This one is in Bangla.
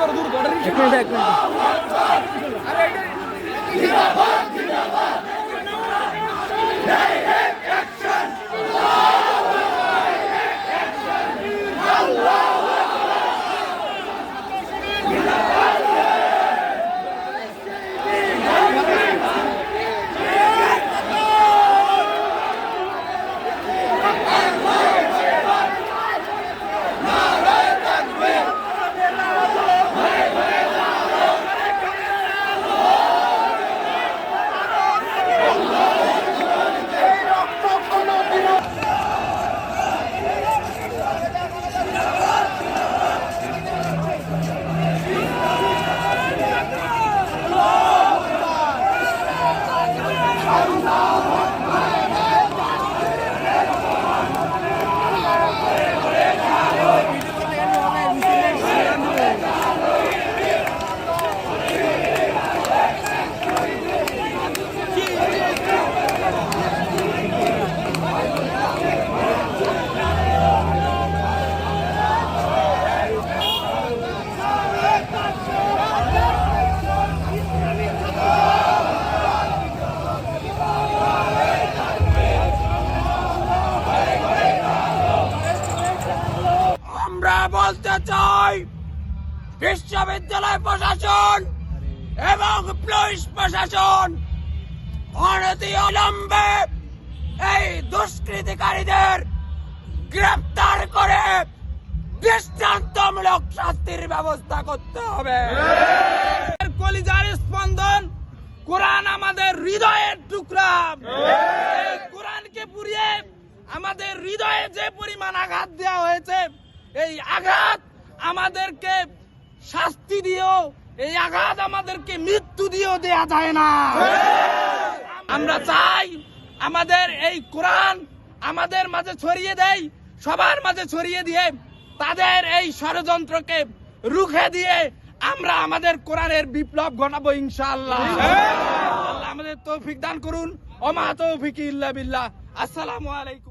এক মিনিট এক মিনিট। বলতে চাই, বিশ্ববিদ্যালয় প্রশাসন এবং পুলিশ প্রশাসন অনতি অবিলম্বে এই দুষ্কৃতিকারীদের গ্রেপ্তার করে দৃষ্টান্তমূলক শাস্তির ব্যবস্থা করতে হবে। কলিজার স্পন্দন কোরআন আমাদের হৃদয়ের টুকরা। কোরআনকে পুড়িয়ে আমাদের হৃদয়ে যে পরিমাণ আঘাত দেওয়া হয়েছে এই আঘাত আমাদেরকে শাস্তি দিয়েও এই আঘাত আমাদেরকে মৃত্যু দিয়েও দেয়া যায় না। আমরা চাই আমাদের এই কোরআন আমাদের মাঝে ছড়িয়ে দেয় সবার মাঝে ছড়িয়ে দিয়ে তাদের এই ষড়যন্ত্রকে রুখে দিয়ে আমরা আমাদের কোরআনের বিপ্লব ঘটাবো ইনশাআল্লাহ। আল্লাহ আমাদের তৌফিক দান করুন। অমা তৌফিক ইল্লা বিল্লাহ। আসসালামু আলাইকুম।